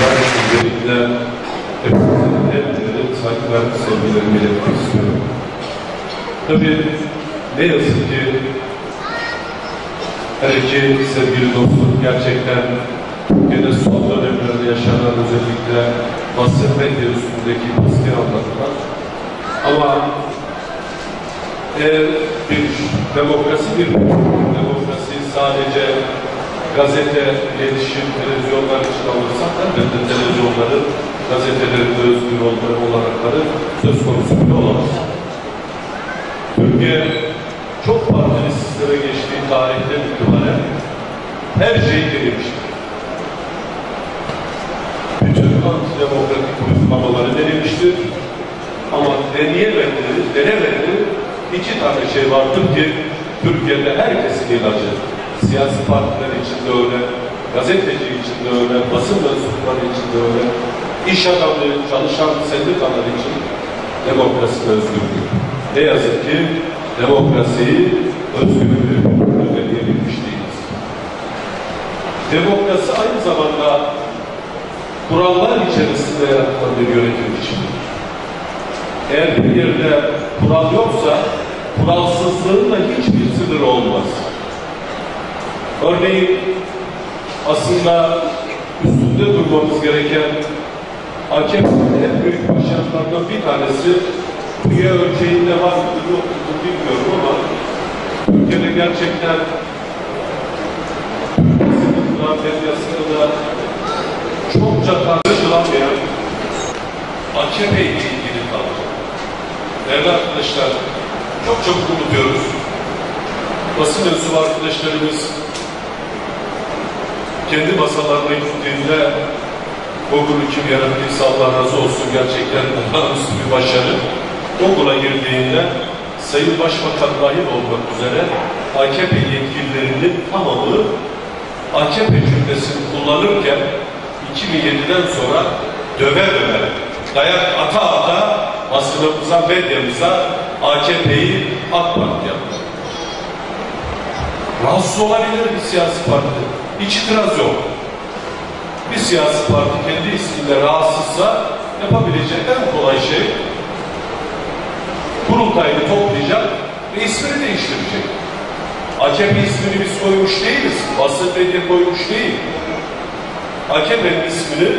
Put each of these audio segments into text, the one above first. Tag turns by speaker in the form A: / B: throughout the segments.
A: Ben öncelikle hepinizin hepinizin saygı ve sevgilerimi iletmek istiyorum. Tabii ne yazık ki her iki sevgili dostum gerçekten Türkiye'de son dönemlerde yaşanan özellikle basın medya üstündeki baskıyı anlattılar. Ama eğer bir demokrasi bir demokrasi sadece gazete, iletişim, televizyonlar için alırsak elbette televizyonların, gazetelerin de özgür olma olanakları söz konusu bile olamaz. Türkiye çok partili sisteme geçtiği tarihten itibaren her şeyi denemiştir. Bütün antidemokratik uygulamaları denemiştir. Ama deneyemediği, denemediği iki tane şey vardır ki Türkiye'de herkesin ilacı. Siyasi partiler için de öyle, gazeteci için de öyle, basın mensupları için de öyle, iş adamı, çalışan sendikalar için demokrasi özgürlük. Ne yazık ki demokrasiyi, özgürlüğü ödeyebilmiş değiliz. Demokrasi aynı zamanda kurallar içerisinde yaratılan bir yönetim biçimidir. Eğer bir yerde kural yoksa, kuralsızlığın da hiçbir sınırı olmaz. Örneğin aslında üstünde durmamız gereken AKP'nin en büyük başarılarından bir tanesi üye ölçeğinde var mıdır yok mudur bilmiyorum ama Türkiye'de gerçekten sınıflar medyasında da çokça tartışılamayan AKP ile ilgili kaldı. Değerli arkadaşlar, çok çabuk unutuyoruz. Basın mensubu arkadaşlarımız kendi masalarına gittiğinde Google'u kim yarattıysa Allah razı olsun gerçekten olağanüstü bir başarı. Google'a girdiğinde Sayın Başbakan dahil olmak üzere AKP yetkililerinin tamamı AKP cümlesini kullanırken 2007'den sonra döve döve, dayak ata ata basınımıza, medyamıza AKP'yi AK Parti yaptı. Rahatsız olabilir bir siyasi parti. İtiraz yok. Bir siyasi parti kendi ismiyle rahatsızsa yapabilecek en kolay şey kurultayını toplayacak ve ismini değiştirecek. AKP ismini biz koymuş değiliz. Basın medya koymuş değil. AKP'nin ismini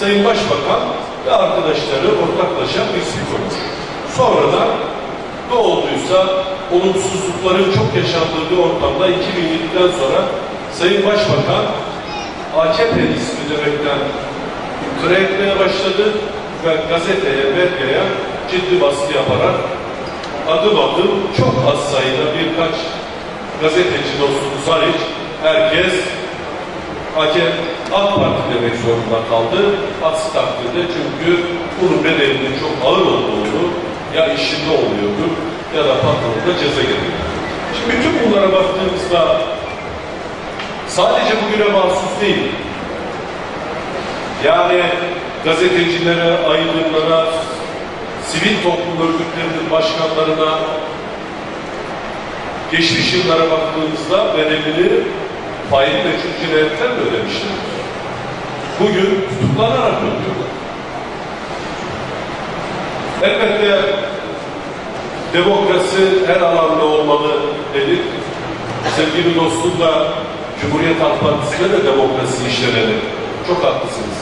A: Sayın Başbakan ve arkadaşları ortaklaşa ismi koymuş. Sonradan ne olduysa olumsuzlukların çok yaşandığı bir ortamda 2007'den sonra Sayın Başbakan AKP ismi demekten kıra etmeye başladı ve gazeteye, medyaya ciddi baskı yaparak adım adım çok az sayıda birkaç gazeteci dostumuz hariç herkes AKP AK Parti demek zorunda kaldı. Aksi takdirde çünkü bunun bedelinin çok ağır olduğunu ya işinde oluyordu ya da patronunda ceza geliyor. Şimdi bütün bunlara baktığımızda sadece bugüne mahsus değil. Yani gazetecilere, aydınlara, sivil toplum örgütlerinin başkanlarına geçmiş yıllara baktığımızda faili meçhul cinayetten de ödemişler. Bugün tutuklanarak ödüyorlar. Elbette demokrasi her alanda olmalı dedik. Sevgili dostum da Cumhuriyet Halk Partisi'ne de demokrasi işleneli. Çok haklısınız.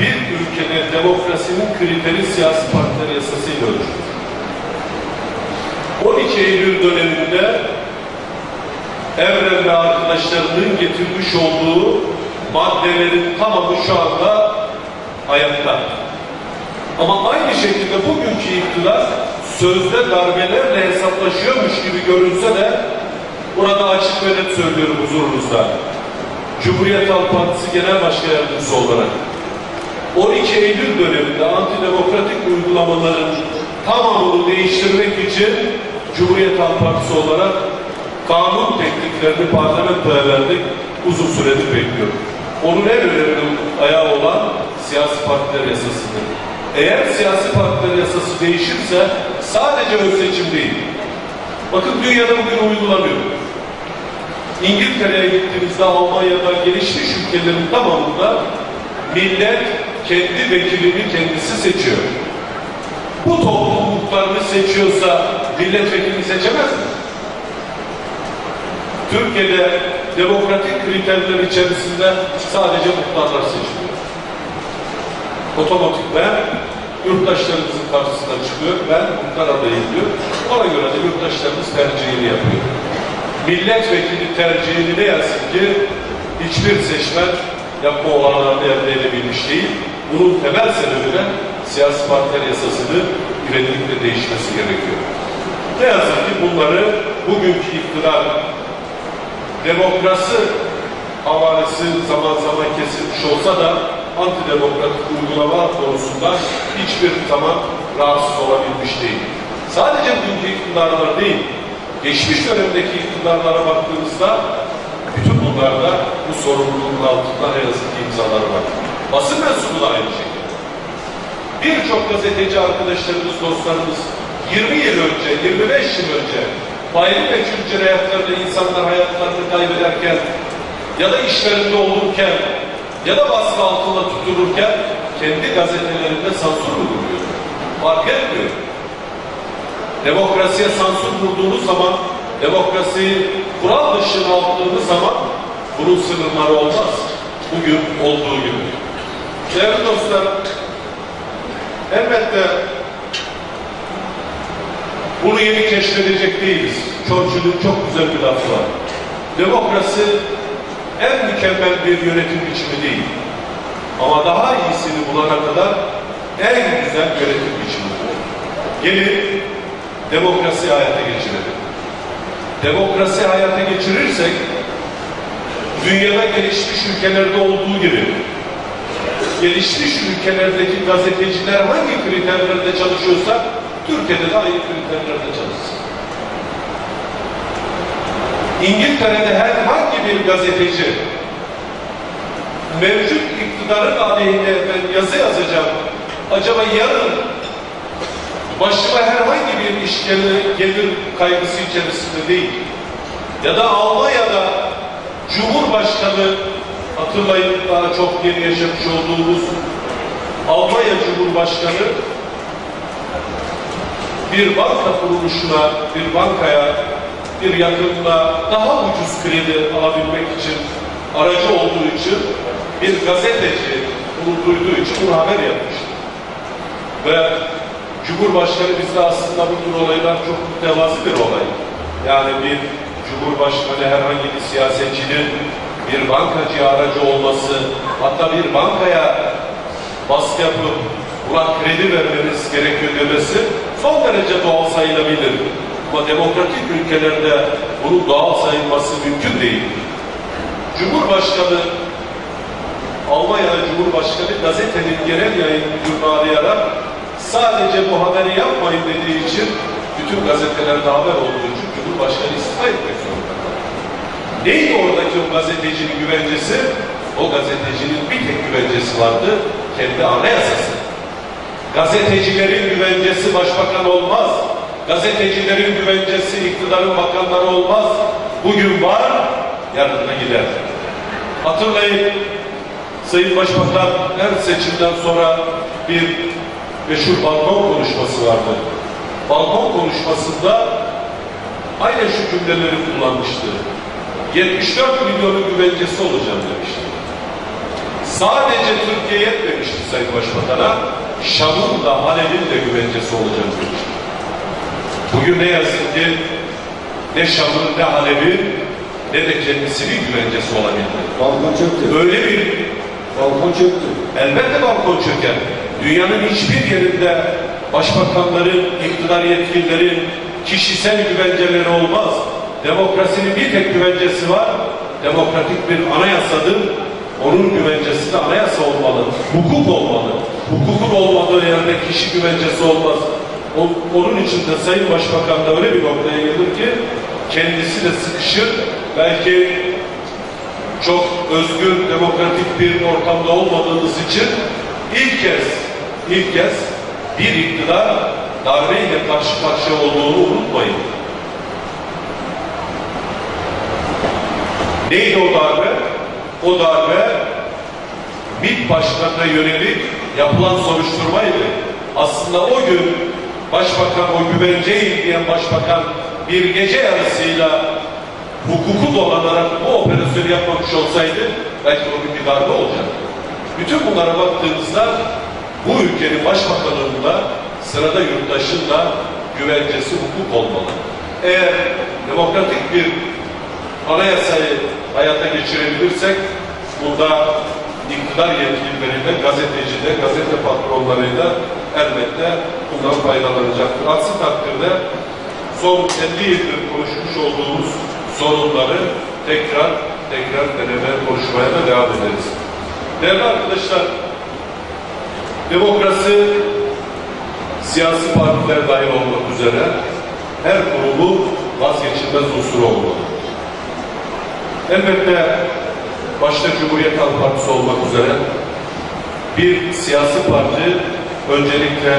A: Bir ülkede demokrasinin kriteri siyasi partiler yasasıyla ölçülür. 12 Eylül döneminde Evren ve arkadaşlarının getirmiş olduğu maddelerin tamamı şu anda hayatta. Ama aynı şekilde bugünkü iktidar sözde darbelerle hesaplaşıyormuş gibi görünse de burada açık ve net söylüyorum huzurunuzda. Cumhuriyet Halk Partisi Genel Başkan Yardımcısı olarak 12 Eylül döneminde antidemokratik uygulamaların tamamını değiştirmek için Cumhuriyet Halk Partisi olarak kanun tekliflerini parlamentoya verdik. Uzun süredir bekliyorum. Onun en önemli ayağı olan siyasi partiler yasasıdır. Eğer siyasi partiler yasası değişirse sadece ön seçim değil. Bakın dünyada bugün uygulanıyor. İngiltere'ye gittiğimizde Almanya'da gelişmiş ülkelerin tamamında millet kendi vekilini kendisi seçiyor. Bu toplum muhtarını seçiyorsa milletvekilini seçemez mi? Türkiye'de demokratik kriterler içerisinde sadece muhtarlar seçiliyor. Otomatik ben yurttaşlarımızın karşısına çıkıyor. Ben muhtar adayım diyor. Ona göre de yurttaşlarımız tercihini yapıyor. Milletvekili tercihini ne yazık ki hiçbir seçmen yapma olanlarını elde edebilmiş değil. Bunun temel sebebi de siyasi partiler yasasını ivedilikle değişmesi gerekiyor. Ne yazık ki bunları bugünkü iktidar demokrasi havalesi zaman zaman kesilmiş olsa da antidemokratik uygulama konusunda hiçbir zaman rahatsız olabilmiş değil. Sadece bugünkü iktidarlar değil, geçmiş dönemdeki iktidarlara baktığımızda bütün bunlarda bu sorumluluğun altında ne yazık ki imzaları var. Basın mensubu da aynı şekilde. Birçok gazeteci arkadaşlarımız, dostlarımız 20 yıl önce, 25 yıl önce ve kültür hayatlarında insanlar hayatlarını kaybederken ya da işlerinde olurken ya da baskı altında tutulurken kendi gazetelerinde sansür uyguluyor. Fark etmiyor. Demokrasiye sansür vurduğunuz zaman, demokrasiyi kural dışına aldığınız zaman bunun sınırları olmaz. Bugün olduğu gibi. Değerli dostlar, elbette bunu yeni keşfedecek değiliz. Churchill'in çok güzel bir lafı var. Demokrasi en mükemmel bir yönetim biçimi değil. Ama daha iyisini bulana kadar en güzel yönetim biçimi. Gelin demokrasi hayata geçirelim. Demokrasi hayata geçirirsek dünyada gelişmiş ülkelerde olduğu gibi gelişmiş ülkelerdeki gazeteciler hangi kriterlerde çalışıyorsa Türkiye'de de aynı kriterlerde çalışsın. İngiltere'de herhangi bir gazeteci mevcut iktidarın aleyhine ben yazı yazacağım. Acaba yarın başıma herhangi bir iş gelir, gelir kaygısı içerisinde değil. Ya da Almanya'da Cumhurbaşkanı hatırlayın daha çok yeni yaşamış olduğumuz Almanya Cumhurbaşkanı bir banka kuruluşuna, bir bankaya, bir yakınına daha ucuz kredi alabilmek için aracı olduğu için bir gazeteci bunu duyduğu için bunu haber yapmıştı. Ve Cumhurbaşkanı bizde aslında bu tür olaylar çok mütevazı bir olay. Yani bir Cumhurbaşkanı herhangi bir siyasetçinin bir bankacı aracı olması, hatta bir bankaya baskı yapıp buna kredi vermeniz gerekiyor demesi son derece doğal sayılabilir. Ama demokratik ülkelerde bunun doğal sayılması mümkün değil. Cumhurbaşkanı Almanya Cumhurbaşkanı gazetenin genel yayın müdürünü arayarak sadece bu haberi yapmayın dediği için bütün gazetelerde haber olduğu için Cumhurbaşkanı istifa etmek zorunda. Neydi oradaki o gazetecinin güvencesi? O gazetecinin bir tek güvencesi vardı, kendi anayasası. Gazetecilerin güvencesi başbakan olmaz. Gazetecilerin güvencesi iktidarın bakanları olmaz. Bugün var, yarın da gider. Hatırlayın, Sayın Başbakan her seçimden sonra bir meşhur balkon konuşması vardı. Balkon konuşmasında aynen şu cümleleri kullanmıştı. 74 milyonun güvencesi olacağım demişti. Sadece Türkiye yetmemişti Sayın Başbakan'a, Şam'ın da Halep'in de güvencesi olacağım demişti. Bugün ne yazık ki ne Şam'ın ne Halep'in ne de kendisinin güvencesi olabildi.
B: Balkon çöktü.
A: Böyle bir
B: Balkon çöktü.
A: elbette balkon çöker. Dünyanın hiçbir yerinde başbakanların, iktidar yetkililerin kişisel güvenceleri olmaz. Demokrasinin bir tek güvencesi var. Demokratik bir anayasadır. Onun güvencesi de anayasa olmalı. Hukuk olmalı. Hukukun olmadığı yerde kişi güvencesi olmaz. Onun için de Sayın Başbakan da öyle bir noktaya gelir ki kendisi de sıkışır. Belki çok özgür, demokratik bir ortamda olmadığınız için ilk kez, ilk kez bir iktidar darbeyle karşı karşıya olduğunu unutmayın. Neydi o darbe? O darbe MİT başkanına yönelik yapılan soruşturmaydı. Aslında o gün başbakan o güvenceyi diyen başbakan bir gece yarısıyla hukuku dolanarak bu operasyonu yapmamış olsaydı belki o gün bir darbe olacaktı. Bütün bunlara baktığımızda bu ülkenin başbakanının da sırada yurttaşın da güvencesi hukuk olmalı. Eğer demokratik bir anayasayı hayata geçirebilirsek bunda iktidar yetkilileriyle, gazetecide, gazete patronlarıyla elbette bundan faydalanacaktır. Aksi takdirde son 50 yıldır konuşmuş olduğumuz sorunları tekrar tekrar deneme konuşmaya da devam ederiz. Değerli arkadaşlar, demokrasi siyasi partiler dahil olmak üzere her kurumu vazgeçilmez unsuru olmalı. Elbette başta Cumhuriyet Halk Partisi olmak üzere bir siyasi parti öncelikle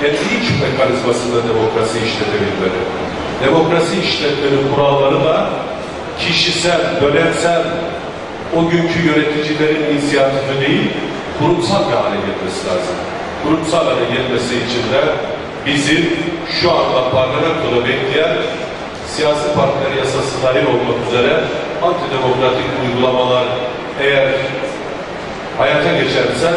A: kendi iç mekanizmasında demokrasi işletebilmeli. Demokrasi işletmenin kuralları da kişisel, dönemsel, o günkü yöneticilerin inisiyatifi değil, kurumsal bir hale gelmesi lazım. Kurumsal hale gelmesi için de bizim şu anda parlamentoda bekleyen siyasi partiler yasası dahil olmak üzere antidemokratik uygulamalar eğer hayata geçerse,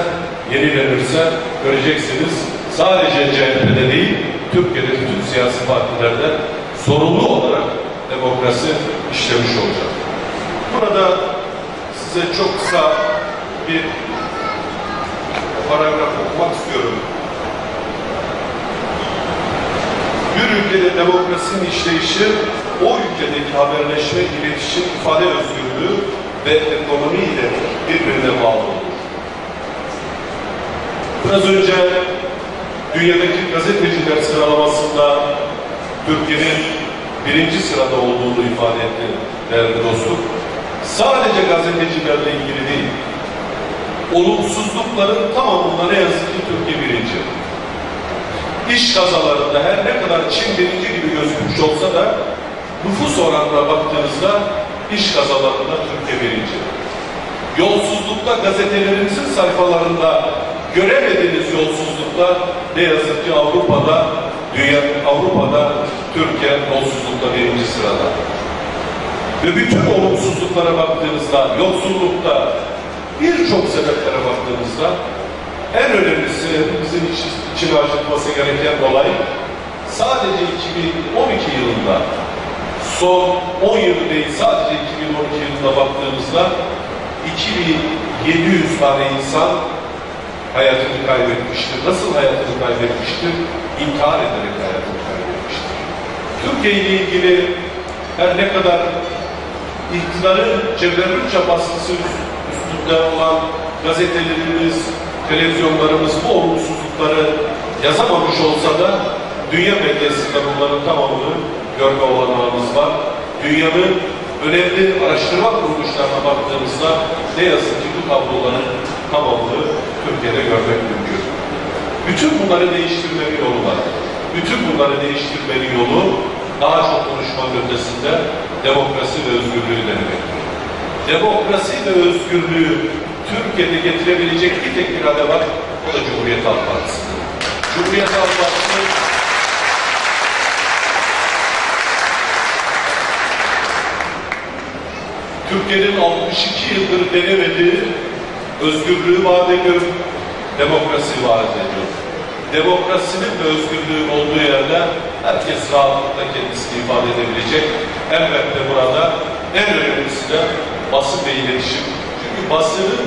A: yenilenirse göreceksiniz sadece CHP'de değil, Türkiye'de bütün siyasi partilerde sorumlu olarak demokrasi işlemiş olacak. Burada size çok kısa bir paragraf okumak istiyorum. Bir ülkede demokrasinin işleyişi o ülkedeki haberleşme, iletişim, ifade özgürlüğü ve ekonomi ile birbirine bağlı olur. Biraz önce dünyadaki gazeteciler sıralamasında Türkiye'nin birinci sırada olduğunu ifade etti değerli dostum. Sadece gazetecilerle ilgili değil, olumsuzlukların tamamında ne yazık ki Türkiye birinci. İş kazalarında her ne kadar Çin birinci gibi gözükmüş olsa da nüfus oranına baktığınızda iş kazalarında Türkiye birinci. Yolsuzlukta gazetelerimizin sayfalarında göremediğiniz yolsuzlukta ne yazık ki Avrupa'da, dünya Avrupa'da Türkiye yolsuzlukta birinci sırada. Ve bütün olumsuzluklara baktığınızda, yoksullukta, birçok sebeplere baktığımızda en önemlisi bizim için, için acıtması gereken olay sadece 2012 yılında son 10 yıl değil sadece 2012 yılında baktığımızda 2700 tane insan hayatını kaybetmiştir. Nasıl hayatını kaybetmiştir? İntihar ederek hayatını kaybetmiştir. Türkiye ile ilgili her ne kadar iktidarın ceberrutça baskısı üstünde olan gazetelerimiz, televizyonlarımız bu olumsuzlukları yazamamış olsa da dünya medyasında bunların tamamını görme olanağımız var. Dünyanın önemli araştırma kuruluşlarına baktığımızda ne yazık ki bu tabloların tamamını Türkiye'de görmek mümkün. Bütün bunları değiştirmenin yolu var. Bütün bunları değiştirmenin yolu daha çok konuşmanın ötesinde demokrasi ve özgürlüğü denemektir. Demokrasi ve özgürlüğü Türkiye'de getirebilecek bir tek irade var, o da Cumhuriyet Halk Partisi'dir. Cumhuriyet Halk Partisi Türkiye'nin 62 yıldır denemediği özgürlüğü vaat ediyor, demokrasi vaat ediyor. Demokrasinin ve özgürlüğün olduğu yerde herkes rahatlıkla kendisini ifade edebilecek. Elbette burada en önemlisi de basın ve iletişim. Çünkü basının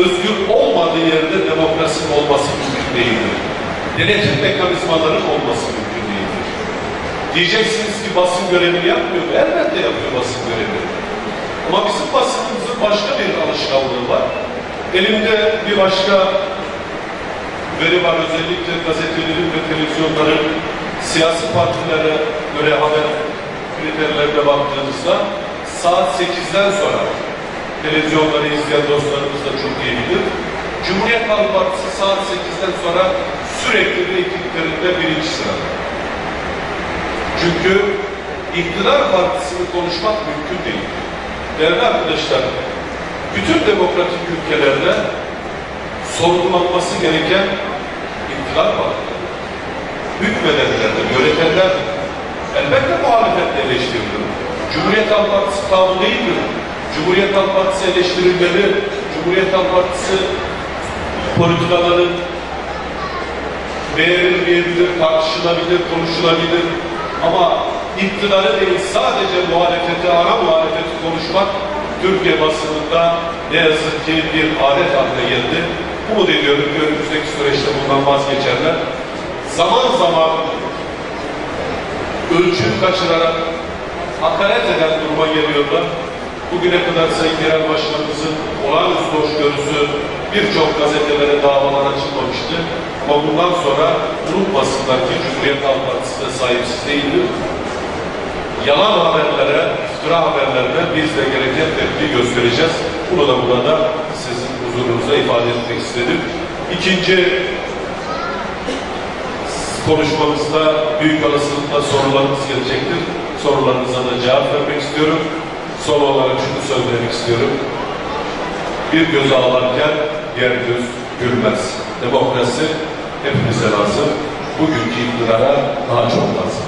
A: özgür olmadığı yerde demokrasinin olması mümkün değildir. Denetim mekanizmaların olması mümkün değildir. Diyeceksiniz ki basın görevini yapmıyor mu? Elbette yapıyor basın görevini. Ama bizim basınımızın başka bir alışkanlığı var. Elimde bir başka veri var. Özellikle gazetelerin ve televizyonların siyasi partilere göre haber kriterlerine baktığımızda saat 8'den sonra televizyonları izleyen dostlarımız da çok iyi bilir. Cumhuriyet Halk Partisi saat 8'den sonra sürekli reytinglerinde birinci sırada. Çünkü iktidar partisini konuşmak mümkün değil. Değerli arkadaşlar, bütün demokratik ülkelerde sorgulanması gereken iktidar var. Hükmedenlerdir, yönetenlerdir. Elbette muhalefetle eleştirilir. Cumhuriyet Halk Partisi tavrı değildir. Cumhuriyet Halk Partisi eleştirilmeli. Cumhuriyet Halk Partisi politikaları beğenilmeyebilir, tartışılabilir, konuşulabilir. Ama iktidarı değil sadece muhalefeti, ana muhalefeti konuşmak Türkiye basınında ne yazık ki bir adet haline geldi. Umut ediyorum ki önümüzdeki süreçte bundan vazgeçerler. Zaman zaman ölçüm kaçırarak hakaret eden duruma geliyorlar. Bugüne kadar Sayın Genel Başkanımızın olağanüstü hoşgörüsü birçok gazetelere davalar açılmamıştı. Ama bundan sonra unutmasınlar ki Cumhuriyet Halk Partisi de sahipsiz değildir. Yalan haberlere, iftira haberlerine biz de gereken tepki göstereceğiz. Bunu da burada sizin huzurunuza ifade etmek istedim. İkinci konuşmamızda büyük olasılıkla sorularınız gelecektir. Sorularınıza da cevap vermek istiyorum. Son olarak şunu söylemek istiyorum. Bir göz ağlarken diğer göz gülmez. Demokrasi hepimize lazım. Bugünkü iktidara daha çok lazım.